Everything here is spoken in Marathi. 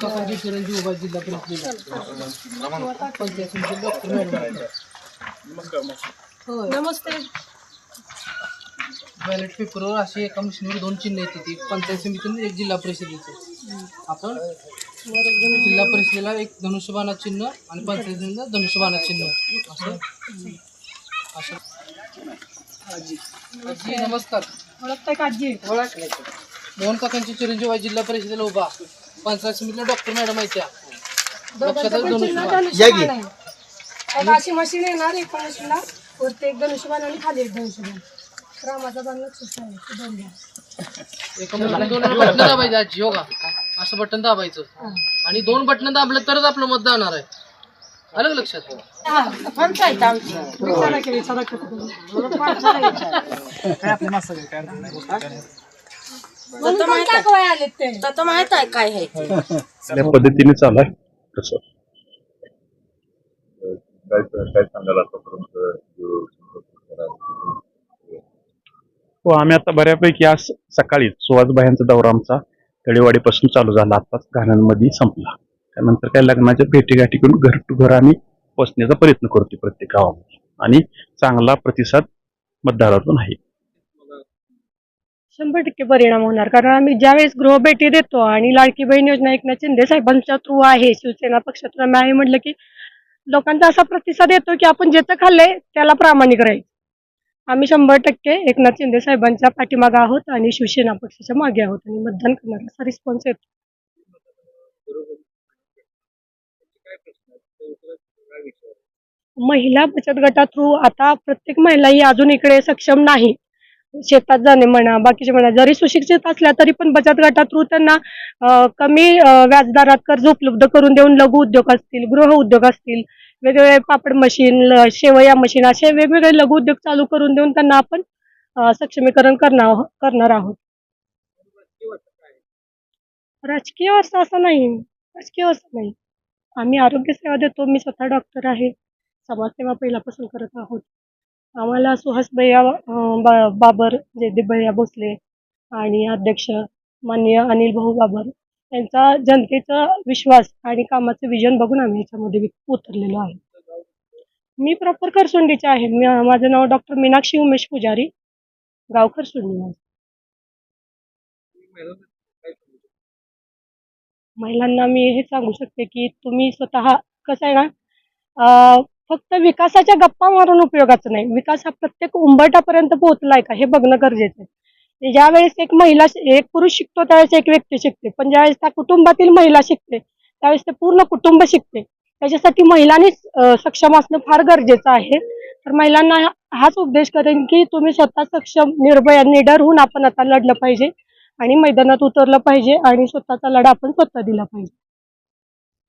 काकाजी चिरंजीव उभा जिल्हा परिषद नमस्ते. बॅलेट पेपरवर अशी एका मशीनवर दोन चिन्ह येते ती पंचायत समितीने एक जिल्हा परिषदेचे. आपण जिल्हा परिषदेला एक धनुष्यबाणा चिन्ह आणि पंचायत समितीला धनुष्यबाणा चिन्ह. असं? असं. आजी. नमस्कार. ओळखताय का आजी? मोहन काकांची चिरंजीव आहे जिल्हा परिषदेला उभा. पंचायत समितीला डॉक्टर मॅडम आहे त्या. लक्षात आलं धनुष्यबाण आता अशी मशीन येणार एका मशीनला वरती एक धनुष्यबाण आणि खाली एक धनुष्यबाण. रामाचा बाण दोन द्या. एका मशीनला दोन बटन दाबायचं आजी हो का? असं बटन दाबायचं. आणि दोन बटन दाबलं तरच आपलं मत जाणार आहे. आलं का लक्षात? विचारा की विचारा की. तुम्ही. म्हणून पण दाखवाय आलेत ते. आता माहीत आहे काय आहे त्या पद्धतीने चालू आहे. तसं काय काय सांगाल आतापर्यंत? जो हो आम्ही आता बऱ्यापैकी आज सकाळी सुहासबाईंचा दौरा आमचा तळेवाडीपासून चालू झाला. आताच घरांमध्ये संपला. त्यानंतर काय लग्नाच्या भेटीगाठी करून घर टू घर आम्ही पोचण्याचा प्रयत्न करतो प्रत्येक गावामध्ये. आणि चांगला प्रतिसाद मतदारातून आहे. शंभर टक्के परिणाम होणार. कारण आम्ही ज्यावेळेस गृहभेटी देतो आणि लाडकी बहीण योजना एकनाथ शिंदे साहेबांच्या थ्रू आहे शिवसेना पक्षातून आम्ही आहे म्हटलं की लोकांचा असा प्रतिसाद येतो की आपण जेथं खाल्लंय त्याला प्रामाणिक राहील. आम्ही शंभर टक्के एकनाथ शिंदे साहेबांच्या पाठीमागे आहोत आणि शिवसेना पक्षाच्या मागे आहोत आणि मतदान करणार असा रिस्पॉन्स येतो. महिला बचत गटा थ्रू आता प्रत्येक महिला ही अजून इकडे सक्षम नाही. शेतात जाणे म्हणा बाकीचे म्हणा जरी सुशिक्षित असल्या तरी पण बचत गटा थ्रू त्यांना कमी व्याजदरात कर्ज उपलब्ध करून देऊन लघु उद्योग असतील गृह उद्योग असतील वेगवेगळे पापड मशीन शेवया मशीन असे वेगवेगळे लघु उद्योग चालू करून देऊन त्यांना आपण सक्षमीकरण करणार आहो- करणार आहोत. राजकीय व्यवस्था असं नाही. राजकीय व्यवस्था नाही. आम्ही आरोग्य सेवा देतो मी स्वतः डॉक्टर आहे. समाजसेवा पहिल्यापासून करत आहोत. आम्हाला सुहास भैया बा बाबर जयदीप भैया भोसले आणि अध्यक्ष माननीय अनिल भाऊ बाबर यांचा जनतेचा विश्वास आणि कामाचं विजन बघून आम्ही याच्यामध्ये उतरलेलो आहे. मी प्रॉपर खरसुंडीचे आहे. माझं नाव डॉक्टर मीनाक्षी उमेश पुजारी गाव करसुंडी महिलांना मी हे सांगू शकते की तुम्ही स्वतः कसं आहे ना फक्त विकासाच्या गप्पा मारून उपयोगाचं नाही. विकास हा प्रत्येक उंबरठापर्यंत पोहोचलाय का हे बघणं गरजेचं आहे. म्हणजे ज्यावेळेस एक महिला एक पुरुष शिकतो त्यावेळेस एक व्यक्ती शिकते. पण ज्यावेळेस त्या कुटुंबातील महिला शिकते त्यावेळेस ते पूर्ण कुटुंब शिकते. त्याच्यासाठी महिलांनीच सक्षम असणं फार गरजेचं आहे. तर महिलांना हाच उपदेश करेन की तुम्ही स्वतः सक्षम निर्भय निडर होऊन आपण आता लढलं पाहिजे आणि मैदानात उतरलं पाहिजे आणि स्वतःचा लढा आपण स्वतः दिला पाहिजे.